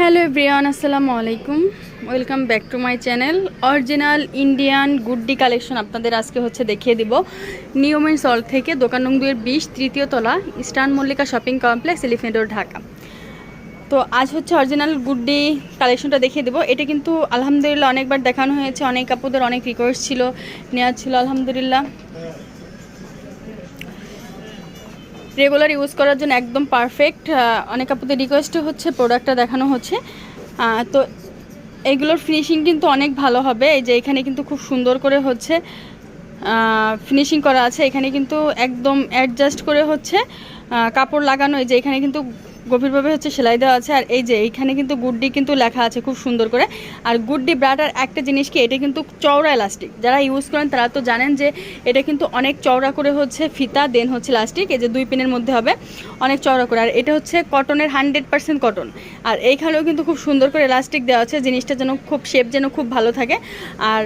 Hello everyone আসসালামু আলাইকুম welcome back to my channel original Indian Guddi collection আপনাদের আজকে হচ্ছে দেখিয়ে দিব। নিয়মের সল থেকে দোকান নং দুয়ের বিশ, তৃতীয় তলা, Eastern Mallika Shopping Complex Elephant Road Dhaka. তো আজ হচ্ছে অরিজিনাল গুড্ডি কালেকশনটা দেখিয়ে দেবো। এটা কিন্তু আলহামদুলিল্লাহ অনেকবার দেখানো হয়েছে। অনেক আপুদের অনেক রিকোয়েস্ট ছিল, নেওয়া ছিল, আলহামদুলিল্লাহ। রেগুলার ইউজ করার জন্য একদম পারফেক্ট অনেক আপুদের রিকোয়েস্টও হচ্ছে প্রোডাক্টটা দেখানো হচ্ছে। তো এইগুলোর ফিনিশিং কিন্তু অনেক ভালো হবে। এই যে এখানে কিন্তু খুব সুন্দর করে হচ্ছে ফিনিশিং করা আছে। এখানে কিন্তু একদম অ্যাডজাস্ট করে হচ্ছে কাপড় লাগানো, এই যে এখানে কিন্তু গভীরভাবে হচ্ছে সেলাই দেওয়া আছে, আর এই যে এইখানে কিন্তু গুড্ডি কিন্তু লেখা আছে খুব সুন্দর করে। আর গুড্ডি ব্রাটার একটা জিনিস কি, এটা কিন্তু চওড়া এলাস্টিক। যারা ইউজ করেন তারা তো জানেন যে এটা কিন্তু অনেক চওড়া করে হচ্ছে ফিতা দেন হচ্ছে লাস্টিক এই যে দুই পিনের মধ্যে হবে, অনেক চওড়া করে। আর এটা হচ্ছে কটনের হান্ড্রেড পার্সেন্ট কটন আর এইখানেও কিন্তু খুব সুন্দর করে এলাস্টিক দেওয়া আছে, জিনিসটা যেন খুব শেপ যেন খুব ভালো থাকে। আর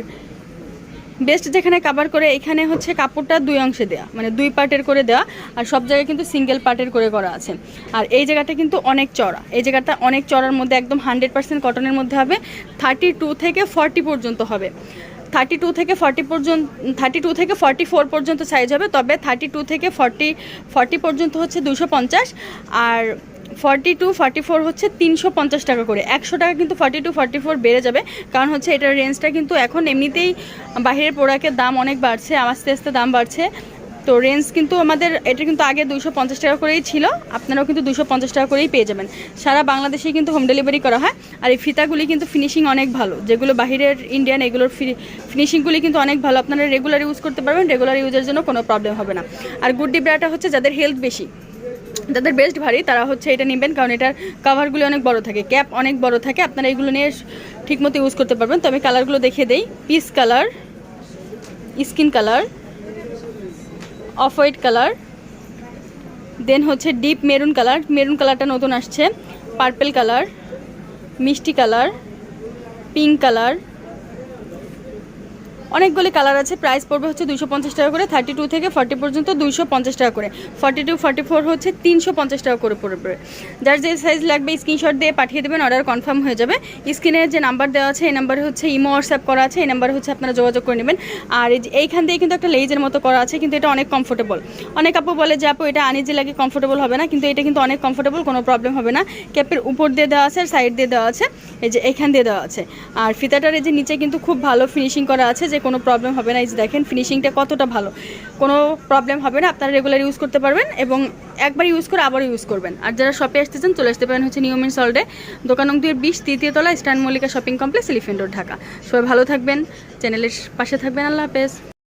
বেস্ট যেখানে কাভার করে, এখানে হচ্ছে কাপড়টা দুই অংশে দেওয়া মানে দুই পার্টের করে দেওয়া আর সব জায়গায় কিন্তু সিঙ্গেল পার্টের করে করা আছে। আর এই জায়গাটা কিন্তু অনেক চড়া এই জায়গাটা অনেক চড়ার মধ্যে একদম হান্ড্রেড পার্সেন্ট কটনের মধ্যে হবে। থার্টি টু থেকে ফর্টি পর্যন্ত হবে। থার্টি টু থেকে ফর্টি পর্যন্ত থার্টি টু থেকে ফর্টি ফোর পর্যন্ত সাইজ হবে, তবে থার্টি টু থেকে ফর্টি ফর্টি পর্যন্ত হচ্ছে দুশো পঞ্চাশ। আর ফর্টি টু ফর্টি ফোর হচ্ছে তিনশো পঞ্চাশ টাকা করে। একশো টাকা কিন্তু ফর্টি টু ফর্টি ফোর বেড়ে যাবে। কারণ হচ্ছে এটার রেঞ্জটা কিন্তু এখন এমনিতেই বাহিরের প্রোডাক্টের দাম অনেক বাড়ছে, আস্তে আস্তে দাম বাড়ছে। তো রেঞ্জ কিন্তু আমাদের, এটা কিন্তু আগে দুশো পঞ্চাশ টাকা করেই ছিল, আপনারাও কিন্তু দুশো পঞ্চাশ টাকা করেই পেয়ে যাবেন। সারা বাংলাদেশে কিন্তু হোম ডেলিভারি করা হয়, আর এই ফিতাগুলি কিন্তু ফিনিশিং অনেক ভালো। যেগুলো বাহিরের ইন্ডিয়ান এগুলোর ফিনিশিংগুলি কিন্তু অনেক ভালো। আপনারা রেগুলার ইউজ করতে পারবেন রেগুলার ইউজের জন্য কোনো প্রবলেম হবে না। আর গুড্ডি ব্রাটা হচ্ছে যাদের হেলথ বেশি। যাদের বেস্ট ভারী, তারা হচ্ছে এটা নেবেন, কারণ এটার কাভারগুলি অনেক বড় থাকে ক্যাপ অনেক বড় থাকে, আপনারা এগুলো নিয়ে ঠিকমতো ইউজ করতে পারবেন। তো আমি কালারগুলো দেখিয়ে দেই piece colour skin colour off white colour then হচ্ছে ডিপ মেরুন কালার মেরুন কালারটা নতুন আসছে পার্পেল কালার মিষ্টি কালার পিঙ্ক কালার অনেকগুলি কালার আছে। প্রাইস পড়বে হচ্ছে দুশো পঞ্চাশ টাকা করে, থার্টি টু থেকে ফর্টি পর্যন্ত দুশো পঞ্চাশ টাকা করে। ফর্টি টু, ফর্টি ফোর হচ্ছে তিনশো পঞ্চাশ টাকা করে পড়বে। যার যে সাইজ লাগবে স্ক্রিনশট দিয়ে পাঠিয়ে দেবেন অর্ডার কনফার্ম হয়ে যাবে। স্ক্রিনে যে নাম্বার দেওয়া আছে, এই নাম্বারে হচ্ছে ইমো হোয়াটসঅ্যাপ করা আছে, এই নাম্বারে হচ্ছে আপনারা যোগাযোগ করে নেবেন। আর এইখান দিয়ে কিন্তু একটা লেজের মতো করা আছে, কিন্তু এটা অনেক কমফোর্টেবল অনেক আপু বলে যে, আপু, এটা আনিজে লাগে কমফোর্টেবল হবে না। কিন্তু এটা কিন্তু অনেক কমফোর্টেবল কোনো প্রবলেম হবে না। ক্যাপের উপর দিয়ে দেওয়া আছে, আর সাইড দিয়ে দেওয়া আছে। এই যে এখান দিয়ে দেওয়া আছে। আর ফিতাটার এই যে নিচে কিন্তু খুব ভালো ফিনিশিং করা আছে, যে কোনো প্রবলেম হবে না। এই যে দেখেন ফিনিশিংটা কতটা ভালো। কোনো প্রবলেম হবে না, আপনারা রেগুলার ইউজ করতে পারবেন এবং একবার ইউজ করে আবার ইউজ করবেন। আর যারা শপে আসতে চান চলে আসতে পারেন হচ্ছে নিয়মিন সল্টে দোকান দুয়ের বিশ, তৃতীয় তলা stand Mallika Shopping Complex Elephant Road Dhaka. সবাই ভালো থাকবেন চ্যানেলের পাশে থাকবেন। আল্লাহ হাফেজ।